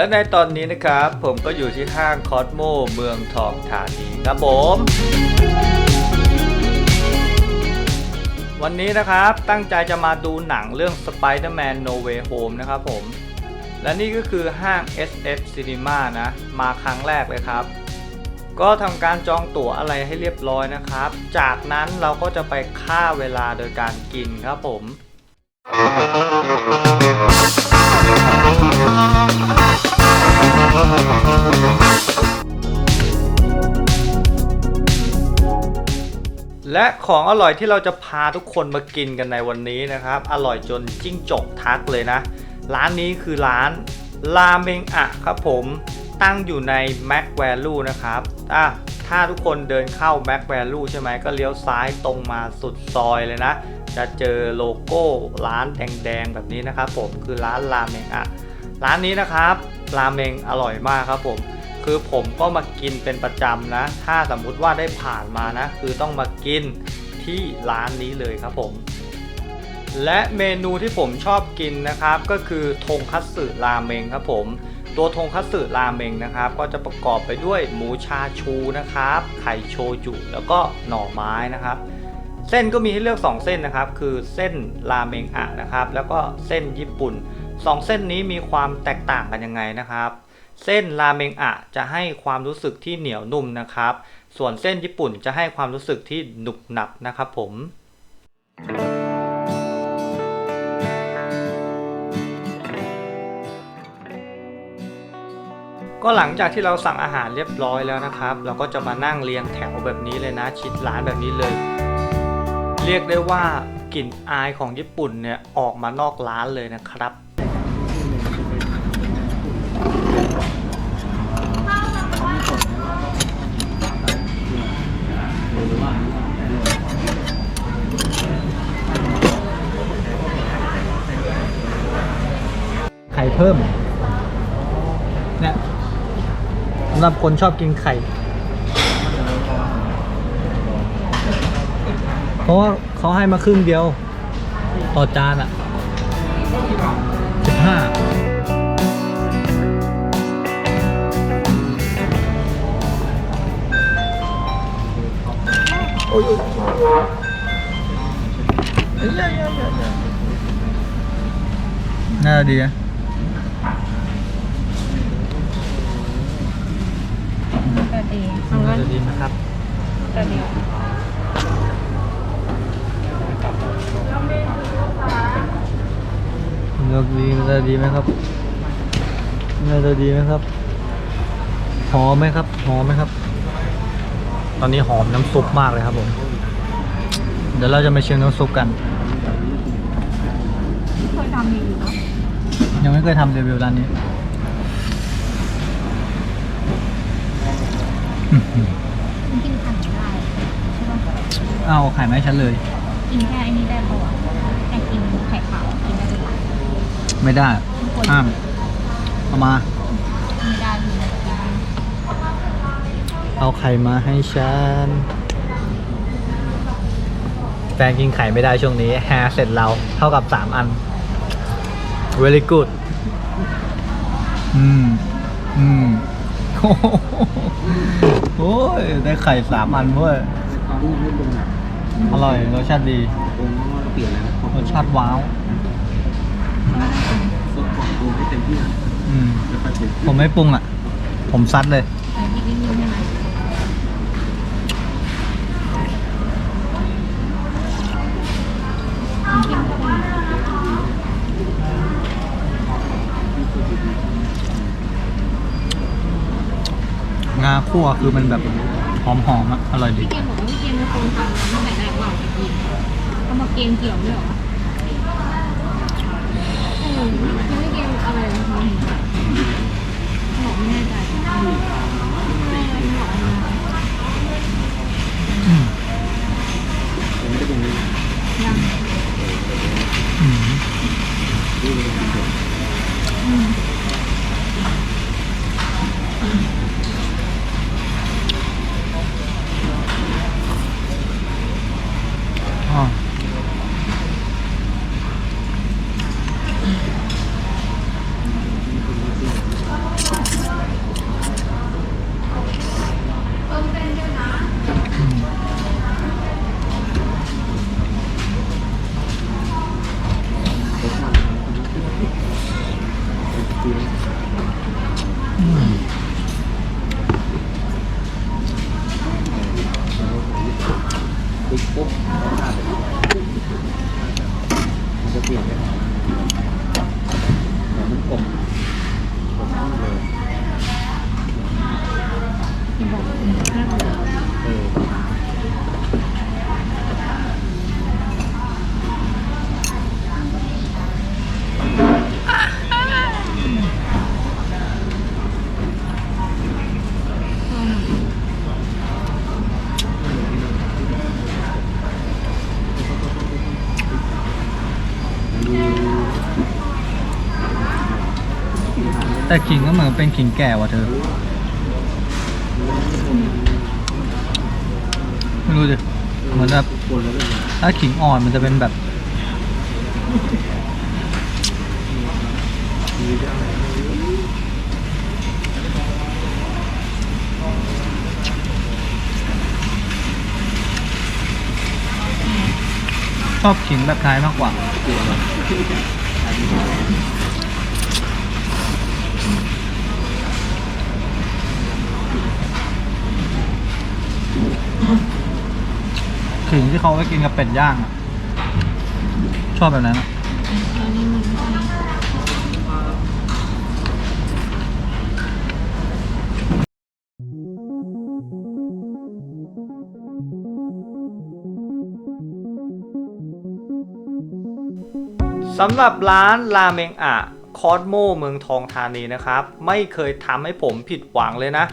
และในตอนนี้นะครับ ผมก็อยู่ที่ห้างคอสโมเมืองทองธานีครับผม วันนี้นะครับตั้งใจจะมาดูหนังเรื่อง Spider-Man No Way Home นะครับผม และนี่ก็คือห้าง SF Cinema นะ มาครั้งแรกเลยครับ ก็ทำการจองตั๋วอะไรให้เรียบร้อยนะครับ จากนั้นเราก็จะไปฆ่าเวลาโดยการกินครับผม และของอร่อยที่เราจะพาทุกคนมากินกันในวันนี้นะครับ อร่อยจนจิ้งจกทักเลยนะ ร้านนี้คือร้านราเมงอะครับผมตั้งอยู่ใน Mac Value นะครับอะถ้าทุกคนเดินเข้า Mac Value ใช่ไหมก็เลี้ยวซ้ายตรงมาสุดซอยเลยนะ จะเจอโลโก้ร้านแดงๆแบบนี้นะครับผมคือร้านราเมงอะร้านนี้นะครับราเมงอร่อยมากครับผม คือผมก็มากินเป็นประจำนะ ถ้าสมมุติว่าได้ผ่านมานะ คือต้องมากินที่ร้านนี้เลยครับผม และเมนูที่ผมชอบกินนะครับ ก็คือทงคัตสึราเมงครับผม ตัวทงคัตสึราเมงนะครับ ก็จะประกอบไปด้วยหมูชาชูนะครับ ไข่โชยุแล้วก็หน่อไม้นะครับ เส้นก็มีให้เลือก 2 เส้นนะครับ คือเส้นราเมงอะนะครับ แล้วก็เส้นญี่ปุ่น 2 เส้นนี้มีความแตกต่างกันยังไงนะครับ เส้นราเมงอะจะให้ความรู้สึกที่เหนียวนุ่มนะครับ ส่วนเส้นญี่ปุ่นจะให้ความรู้สึกที่หนุบหนับนะครับผม ก็หลังจากที่เราสั่งอาหารเรียบร้อยแล้วนะครับ เราก็จะมานั่งเรียงแถวแบบนี้เลยนะ ชิดร้านแบบนี้เลย เรียกได้ว่ากลิ่นอายของญี่ปุ่นเนี่ยออกมานอกร้านเลยนะครับ รับคนชอบกินไข่ เพราะว่าเขาให้มาครึ่งเดียว ต่อจานอะสิบห้าโอ้ยน่าดีนะ ก็ดีเอางั้นจะดีไหมครับก็ดีเลือกดีมันจะดีไหมครับน่าจะดีไหมครับหอมไหมครับหอมไหมครับ ตอนนี้หอมน้ำซุปมากเลยครับผม เดี๋ยวเราจะมาชิมน้ำซุปกันเคยทำรีวิวเนาะยังไม่เคยทำรีวิวร้านนี้ มันกินไข่ไม่ได้ใช่ป่ะเอาไข่ไหมาให้ฉันเลย กินแค่ไอ้นี่ได้ปะวะแต่กินไข่ขาวกินได้ปะไม่ได้ห้ามเอามา ไม่ได้กินกินเอาไข่มาให้ฉัน แฟนกินไข่ไม่ได้ช่วงนี้แฮร์เสร็จเราเท่ากับ 3 อัน very good อืม อืมโอ้โห โอ้ย ได้ไข่สามอันเว้ย ตอนนี้ยังไม่ปรุงอะอร่อย รสชาติดี ปรุงแล้วก็เปลี่ยนแล้วนะรสชาติว้าวซดก่อนปรุงให้เต็มที่อะอืม แล้วค่อยปรุงผมไม่ปรุงอะ ผมซัดเลย ไข่ที่รีวิวใช่ไหม งาคั่วคือมันแบบหอมๆอะอร่อยดีพี่เกมบอกว่าพี่เกมเป็นคนทำตั้งแต่แรกว่าจะกินเขามาเกมเกี่ยวด้วยเหรอเออยังไม่เกมอะไรนะเขาบอกไม่แน่ใจไม่ไม่บอกมาอืมผมไม่ได้ปรุงเลยยัง ลี่ยนไปหอมหอมมันอบอมเลยเออ แต่ขิงก็เหมือนเป็นขิงแก่ว่ะเธอ ไม่รู้ดิเหมือนแบบถ้าขิงอ่อนมันจะเป็นแบบชอบขิงแบบไทยมากกว่า ขิงที่เขาไว้กินกับเป็ดย่างอะชอบแบบนั้นอะสำหรับร้านราเมงอะคอสโมเมืองทองธานีนะครับ ไม่เคยทำให้ผมผิดหวังเลยนะ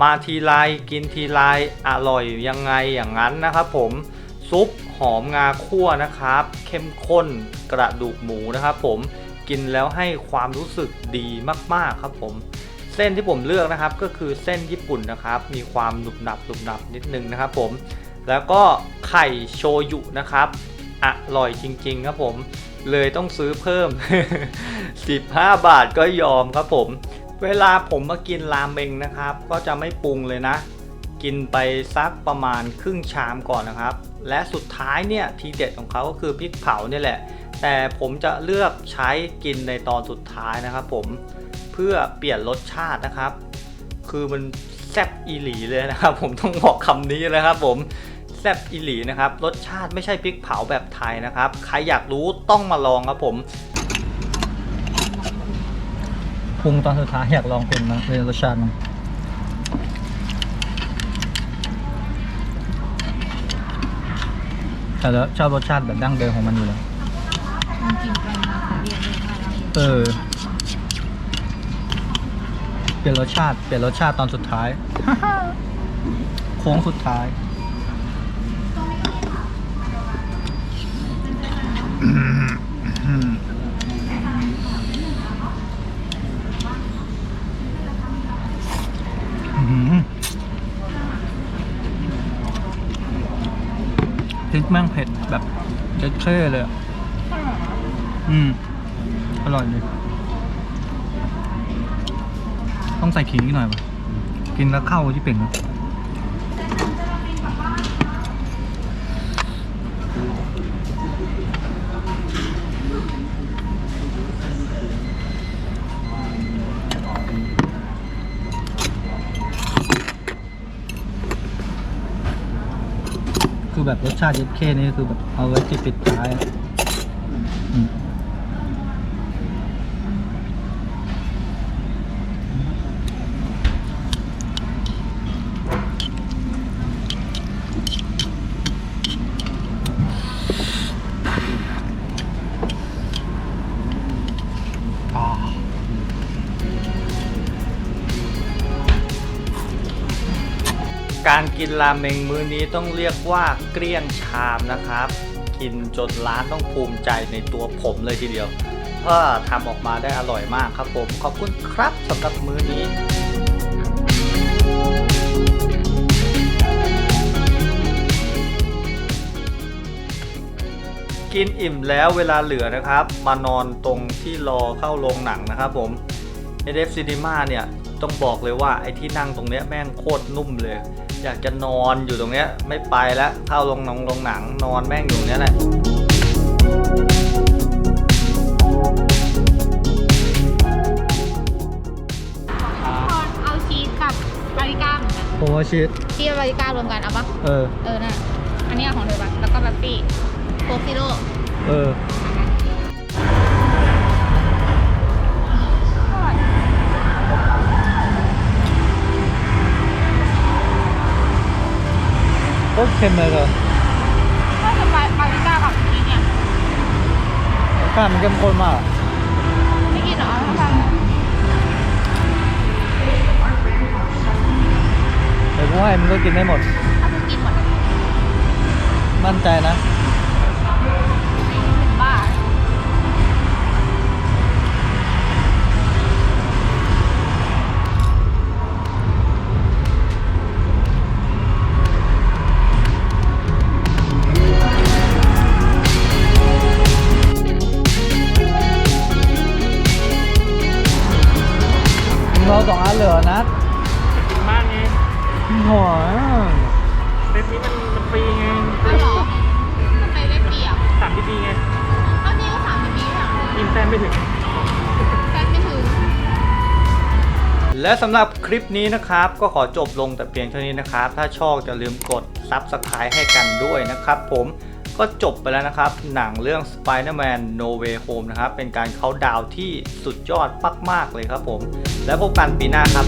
มาทีไรกินทีไรอร่อยยังไงอย่างนั้นนะครับผม ซุปหอมงาคั่วนะครับ เข้มข้นกระดูกหมูนะครับผมกินแล้วให้ความรู้สึกดีมากๆครับผม เส้นที่ผมเลือกนะครับก็คือเส้นญี่ปุ่นนะครับ มีความหนุบหนับหนุบหนับนิดนึงนะครับผมแล้วก็ไข่โชยุนะครับอร่อยจริงๆครับผม เลยต้องซื้อเพิ่ม 15 บาทก็ยอมครับผม เวลาผมมากินราเมงนะครับ ก็จะไม่ปรุงเลยนะ กินไปสักประมาณครึ่งชามก่อนนะครับ และสุดท้ายเนี่ยทีเด็ดของเขาก็คือพริกเผาเนี่ยแหละ แต่ผมจะเลือกใช้กินในตอนสุดท้ายนะครับ ผมเพื่อเปลี่ยนรสชาตินะครับ คือมันแซ่บอีหลีเลยนะครับ ผมต้องบอกคำนี้เลยครับ ผมแซ่บอีหลีนะครับรสชาติไม่ใช่พริกเผาแบบไทยนะครับ ใครอยากรู้ต้องมาลองครับผมปรุงตอนสุดท้ายอยากลองเป็นนะเป็นรสชาติมั้ แต่แล้วชอบรสชาติแบบดั้งเดิมของมันอยู่แล้วมันกินไปมาเรียนเลยค่ะเราเออ เปลี่ยนรสชาติ เปลี่ยนรสชาติตอนสุดท้าย โค้งสุดท้าย อื้อหือพริ กแม่งเผ็ดแบบเจ็ดเท่เลยอะอืม อร่อยเลย ต้องใส่ขิงนิดหน่อยป่ะ กินแล้วเข้าที่เป่งเล แบบรสชาติเย็ดเข้นี่คือแบบเอาไว้ติดปิดท้ายอะ กินราเมงมื้อนี้ต้องเรียกว่าเกลี้ยงชามนะครับ กินจนร้านต้องภูมิใจในตัวผมเลยทีเดียวเพราะทำออกมาได้อร่อยมากครับผม ขอบคุณครับสำหรับมื้อนี้กินอิ่มแล้วเวลาเหลือนะครับ มานอนตรงที่รอเข้าโรงหนังนะครับผม NF Cinema เนี่ย ต้องบอกเลยว่าไอ้ที่นั่งตรงเนี้ยแม่งโคตรนุ่มเลย อยากจะนอนอยู่ตรงเนี้ย ไม่ไปแล้วเข้าโรงหนังโรงหนังนอนแม่งอยู่ตรงเนี้ยแหละเอาชีสกับบาริก้าเหมือนกันโอ้ชิตชีสกับบาริก้ารวมกันเอาปะเออ เออน่ะอันนี้ของเธอปะแล้วก็แบบปี้โคกซิโร่เออ โคตรเค็มเลยเหรอก็จะไปบาริก้ากับชีสเนี่ยข้าวมันเข้มข้นมาก ไม่กินเหรอเอาฟังแต่กูให้มันก็กินได้หมด ถ้ามึงกินหมด มั่นใจนะ เราสองอันเหลือนัดถึงบ้านไงโหัวเซตนี้มันมันฟรีไงอ้าวเหรอทำไมได้เปรียบสามดีๆไงเอานี่ก็สามปีอะยิงแต้มไม่ถึงแฟนไม่ถึง และสำหรับคลิปนี้นะครับ ก็ขอจบลงแต่เพียงเท่านี้นะครับ ถ้าชอบอย่าลืมกด Subscribe ให้กันด้วยนะครับผม ก็จบไปแล้วนะครับ หนังเรื่อง Spider-Man No Way Home นะครับ เป็นการเขาดาวที่สุดยอดมาก ๆ เลยครับผม แล้วพบกันปีหน้าครับ